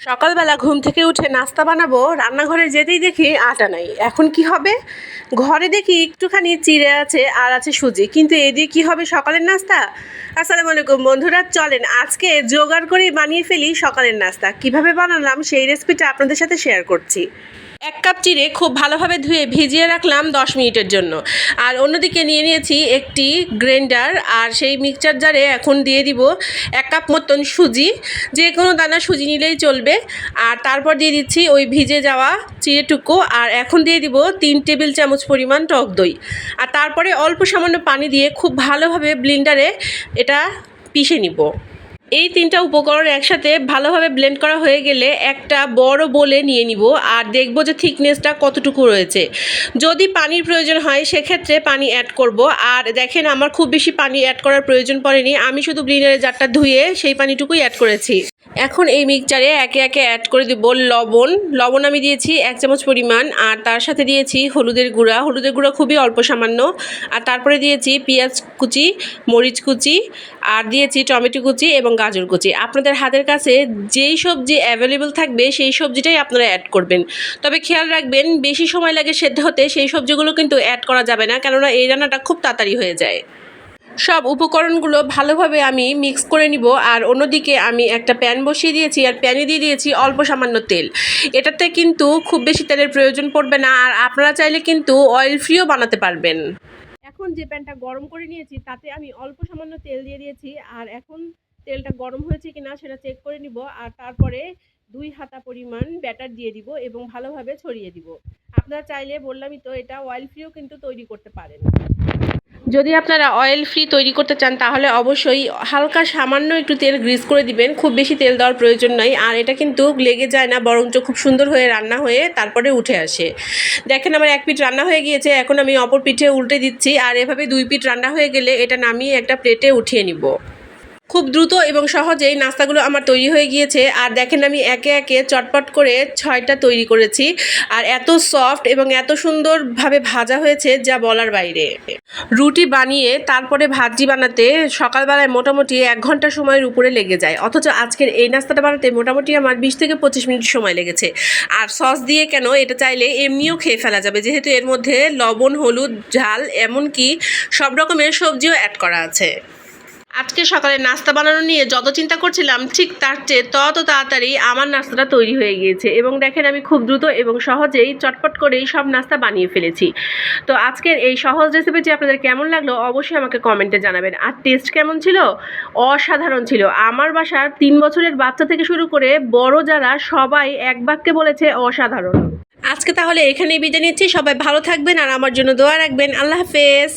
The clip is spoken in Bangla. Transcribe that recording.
সকালবেলা ঘুম থেকে উঠে নাস্তা বানাবো, রান্নাঘরে যেতেই দেখি আটা নাই। এখন কি হবে? ঘরে দেখি একটুখানি চিড়ে আছে আর আছে সুজি। কিন্তু এ দিয়ে কী হবে সকালের নাস্তা? আসসালামু আলাইকুম বন্ধুরা, চলেন আজকে জোগাড় করে বানিয়ে ফেলি সকালের নাস্তা। কীভাবে বানালাম সেই রেসিপিটা আপনাদের সাথে শেয়ার করছি। এক কাপ চিড়ে খুব ভালোভাবে ধুয়ে ভিজিয়ে রাখলাম দশ মিনিটের জন্য। আর অন্যদিকে নিয়ে নিয়েছি একটি গ্রাইন্ডার আর সেই মিক্সচার জারে এখন দিয়ে দিব এক কাপ মতন সুজি। যে কোনো দানা সুজি নিলেই চলবে। আর তারপর দিয়ে দিচ্ছি ওই ভিজে যাওয়া চিড়েটুকু আর এখন দিয়ে দিব তিন টেবিল চামচ পরিমাণ টক দই। আর তারপরে অল্প সামান্য পানি দিয়ে খুব ভালোভাবে ব্লিন্ডারে এটা পিষে নিব। এই তিনটা উপকরণ একসাথে ভালোভাবে ব্লেন্ড করা হয়ে গেলে একটা বড় বলে নিয়ে নিব আর দেখব যে থিকনেসটা কতটুকু রয়েছে। যদি পানির প্রয়োজন হয়, সেক্ষেত্রে পানি অ্যাড করব। আর দেখেন, আমার খুব বেশি পানি অ্যাড করার প্রয়োজন পড়েনি। আমি শুধু গ্রিনারের জারটা ধুয়ে সেই পানিটুকুই অ্যাড করেছি। এখন এই মিক্সচারে একে একে অ্যাড করে দেব লবণ। লবণ আমি দিয়েছি এক চামচ পরিমাণ, আর তার সাথে দিয়েছি হলুদের গুঁড়া। হলুদের গুঁড়া খুবই অল্প সামান্য। আর তারপরে দিয়েছি পেঁয়াজ কুচি, মরিচ কুচি, আর দিয়েছি টমেটো কুচি এবং গাজর কুচি। আপনাদের হাতের কাছে যেই সবজি অ্যাভেলেবল থাকবে, সেই সবজিটাই আপনারা অ্যাড করবেন। তবে খেয়াল রাখবেন, বেশি সময় লাগে সেদ্ধ হতে, সেই সবজিগুলো কিন্তু অ্যাড করা যাবে না, কেননা এই রান্নাটা খুব তাড়াতাড়ি হয়ে যায়। সব উপকরণগুলো ভালোভাবে আমি মিক্স করে নিব। আর অন্যদিকে আমি একটা প্যান বসিয়ে দিয়েছি, আর প্যানে দিয়ে দিয়েছি অল্প সামান্য তেল। এটাতে কিন্তু খুব বেশি তেলের প্রয়োজন পড়বে না, আর আপনারা চাইলে কিন্তু অয়েল ফ্রিও বানাতে পারবেন। এখন যে প্যানটা গরম করে নিয়েছি, তাতে আমি অল্প সামান্য তেল দিয়ে দিয়েছি, আর এখন তেলটা গরম হয়েছে কিনা সেটা চেক করে নিব, আর তারপরে দুই হাতা পরিমাণ ব্যাটার দিয়ে দিব এবং ভালোভাবে ছড়িয়ে দিব। আপনারা চাইলে বললামই তো এটা অয়েল ফ্রিও কিন্তু তৈরি করতে পারেন। যদি আপনারা অয়েল ফ্রি তৈরি করতে চান, তাহলে অবশ্যই হালকা সামান্য একটু তেল গ্রিস করে দিবেন। খুব বেশি তেল দেওয়ার প্রয়োজন নাই। আর এটা কিন্তু লেগে যায় না, বরঞ্চ খুব সুন্দর হয়ে রান্না হয়ে তারপরে উঠে আসে। দেখেন আমার এক পিঠ রান্না হয়ে গিয়েছে, এখন আমি অপর পিঠে উল্টে দিচ্ছি। আর এভাবে দুই পিঠ রান্না হয়ে গেলে এটা নামিয়ে একটা প্লেটে উঠিয়ে নিব। খুব দ্রুত এবং সহজেই নাস্তাগুলো আমার তৈরি হয়ে গিয়েছে। আর দেখেন আমি একে একে চটপট করে ছয়টা তৈরি করেছি। আর এত সফট এবং এত সুন্দরভাবে ভাজা হয়েছে যা বলার বাইরে। রুটি বানিয়ে তারপরে ভাজি বানাতে সকালবেলায় মোটামুটি এক ঘণ্টা সময়ের উপরে লেগে যায়। অথচ আজকের এই নাস্তাটা বানাতে মোটামুটি আমার বিশ থেকে পঁচিশ মিনিট সময় লেগেছে। আর সস দিয়ে কেন এটা চাইলে এমনিও খেয়ে ফেলা যাবে। যেহেতু এর মধ্যে লবণ, হলুদ, ঝাল, এমনকি সব রকমের সবজিও অ্যাড করা আছে। আজকে সকালে নাস্তা বানানো নিয়ে যত চিন্তা করছিলাম, ঠিক তার চেয়ে তত তাড়াতাড়ি আমার নাস্তাটা তৈরি হয়ে গিয়েছে এবং দেখেন আমি খুব দ্রুত এবং সহজেই চটপট করেই সব নাস্তা বানিয়ে ফেলেছি। তো আজকের এই সহজ রেসিপিটি আপনাদের কেমন লাগল অবশ্যই আমাকে কমেন্টে জানাবেন। আর টেস্ট কেমন ছিল? অসাধারণ ছিল। আমার বাসার তিন বছরের বাচ্চা থেকে শুরু করে বড় যারা সবাই এক বাক্যে বলেছে অসাধারণ। আজকে তাহলে এখানেই বিদায় নিচ্ছি। সবাই ভালো থাকবেন আর আমার জন্য দোয়া রাখবেন। আল্লাহ হাফেজ।